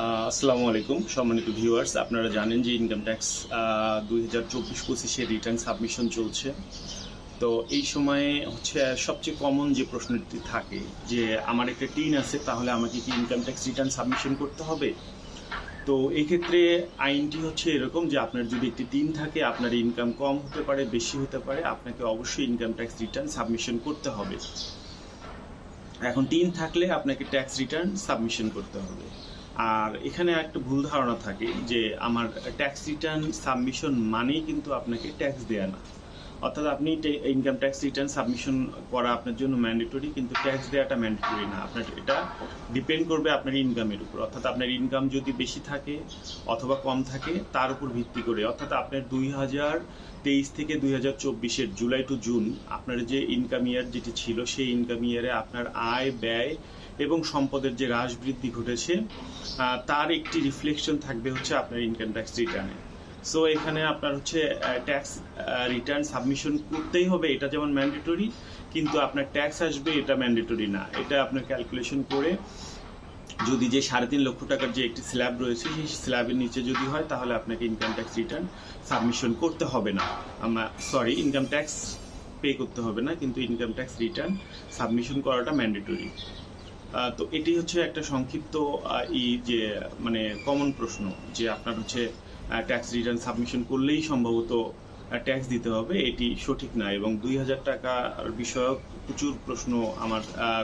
আসসালামু আলাইকুম, সম্মানিত ভিউয়ার্স আপনারা জানেন যে ইনকাম ট্যাক্স দুই হাজার চব্বিশ পঁচিশের রিটার্ন সাবমিশন চলছে। তো এই সময়ে হচ্ছে সবচেয়ে কমন যে প্রশ্নটি থাকে যে, আমার একটা টিন আছে, তাহলে আমাকে কি ইনকাম ট্যাক্স রিটার্ন সাবমিশন করতে হবে? তো এই ক্ষেত্রে আইনটি হচ্ছে এরকম যে, আপনার যদি একটি টিন থাকে, আপনার ইনকাম কম হতে পারে, বেশি হতে পারে, আপনাকে অবশ্যই ইনকাম ট্যাক্স রিটার্ন সাবমিশন করতে হবে। এখন টিন থাকলে আপনাকে ট্যাক্স রিটার্ন সাবমিশন করতে হবে। আর এখানে একটা ভুল ধারণা থাকে যে আমার ট্যাক্স রিটার্ন সাবমিশন মানেই কিন্তু আপনাকে ট্যাক্স দেয়া না। অর্থাৎ আপনি ইনকাম ট্যাক্স রিটার্ন সাবমিশন করা আপনার জন্য ম্যান্ডেটরি কিন্তু ট্যাক্স দেওয়াটা ম্যান্ডেটরি না। আপনার এটা ডিপেন্ড করবে আপনার ইনকামের উপর। অর্থাৎ আপনার ইনকাম যদি বেশি থাকে অথবা কম থাকে, তার উপর ভিত্তি করে। অর্থাৎ আপনার দুই হাজার তেইশ থেকে দুই হাজার চব্বিশের জুলাই টু জুন, আপনার যে ইনকাম ইয়ার যেটি ছিল, সেই ইনকাম ইয়ারে আপনার আয়, ব্যয় এবং সম্পদের যে হ্রাস বৃদ্ধি ঘটেছে তার একটি রিফ্লেকশন থাকবে হচ্ছে আপনার ইনকাম ট্যাক্স রিটার্নে সো এখানে আপনার হচ্ছে ট্যাক্স রিটার্ন সাবমিশন করতেই হবে। এটা যেমন ম্যান্ডেটরি কিন্তু আপনার ট্যাক্স আসবে, এটা ম্যান্ডেটরি না। এটা আপনার ক্যালকুলেশন করে যদি যে সাড়ে তিন লক্ষ টাকার যে একটি স্ল্যাব রয়েছে, সেই স্ল্যাবের নিচে যদি হয়, তাহলে আপনাকে ইনকাম ট্যাক্স রিটার্ন সাবমিশন করতে হবে না। সরি ইনকাম ট্যাক্স পে করতে হবে না, কিন্তু ইনকাম ট্যাক্স রিটার্ন সাবমিশন করাটা ম্যান্ডেটরি তো এটি হচ্ছে একটা সংক্ষিপ্ত ই যে মানে কমন প্রশ্ন, যে আপনার হচ্ছে ট্যাক্স রিটার্ন সাবমিশন করলেই সম্ভবত ট্যাক্স দিতে হবে, এটি সঠিক নয় এবং দুই হাজার টাকার বিষয়ক প্রচুর প্রশ্ন আমার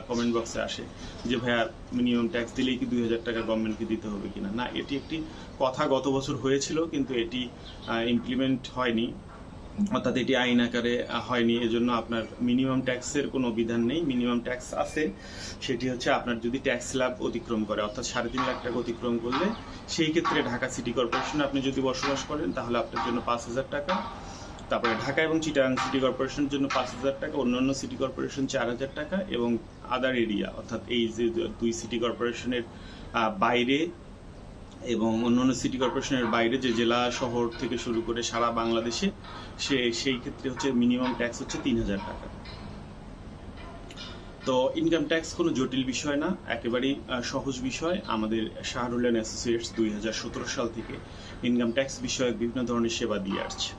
কমেন্ট বক্সে আসে যে, ভাইয়া মিনিমাম ট্যাক্স দিলেই কি দুই হাজার টাকা গভর্নমেন্টকে দিতে হবে কিনা? না, এটি একটি কথা গত বছর হয়েছিল, কিন্তু এটি ইমপ্লিমেন্ট হয়নি। অর্থাৎ এটি আইন আকারে হয়নি, এজন্য আপনার মিনিমাম ট্যাক্সের কোনো বিধান নেই মিনিমাম ট্যাক্স আছে, সেটি হচ্ছে আপনার যদি ট্যাক্স স্ল্যাব অতিক্রম করে, অর্থাৎ সাড়ে তিন লাখ টাকা অতিক্রম করলে সেই ক্ষেত্রে ঢাকা সিটি কর্পোরেশনে আপনি যদি বসবাস করেন, তাহলে আপনার জন্য পাঁচ হাজার টাকা। তারপরে ঢাকা এবং চিটাগাং সিটি কর্পোরেশনের জন্য পাঁচ হাজার টাকা, অন্যান্য সিটি কর্পোরেশন চার হাজার টাকা এবং আদার এরিয়া অর্থাৎ এই যে দুই সিটি কর্পোরেশনের বাইরে এবং অন্যান্য সিটি কর্পোরেশনের বাইরে যে জেলা শহর থেকে শুরু করে সারা বাংলাদেশে সে, সেই ক্ষেত্রে হচ্ছে মিনিমাম ট্যাক্স হচ্ছে তিন হাজার টাকা। তো ইনকাম ট্যাক্স কোনো জটিল বিষয় না, একেবারেই সহজ বিষয়। আমাদের শাহরুল অ্যাসোসিয়েটস দুই হাজার সতেরো সাল থেকে ইনকাম ট্যাক্স বিষয়ক বিভিন্ন ধরনের সেবা দিয়ে আসছে।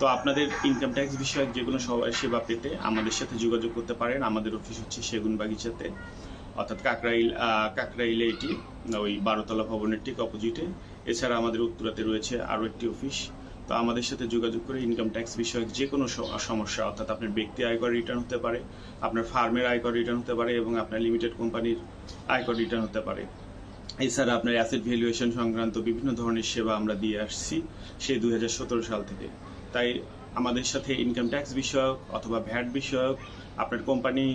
তো আপনাদের ইনকাম ট্যাক্স বিষয়ক যে কোনো সেবা পেতে আমাদের সাথে যোগাযোগ করতে পারেন। আমাদের অফিস হচ্ছে সেগুন বাগিচাতে অর্থাৎ কাকরাইল কাকরাইলে এটি। ওই বারোতলা ভবনের ঠিক অপোজিটে এছাড়া আমাদের উত্তরাতে রয়েছে আরও একটি অফিস তো আমাদের সাথে যোগাযোগ করে ইনকাম ট্যাক্স বিষয়ক যে কোনো সমস্যা, অর্থাৎ আপনার ব্যক্তি আয়কর রিটার্ন হতে পারে, আপনার ফার্মের আয়কর রিটার্ন হতে পারে এবং আপনার লিমিটেড কোম্পানির আয়কর রিটার্ন হতে পারে। এছাড়া আপনার অ্যাসেট ভ্যালুয়েশন সংক্রান্ত বিভিন্ন ধরনের সেবা আমরা দিয়ে আসছি সেই দুই হাজার সতেরো সাল থেকে। তাই আমাদের সাথে ইনকাম ট্যাক্স বিষয়ক অথবা ভ্যাট বিষয়ক, আপনার কোম্পানি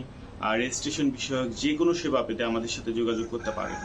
রেজিস্ট্রেশন বিষয়ক যে কোনো সেবা পেতে আমাদের সাথে যোগাযোগ করতে পারেন।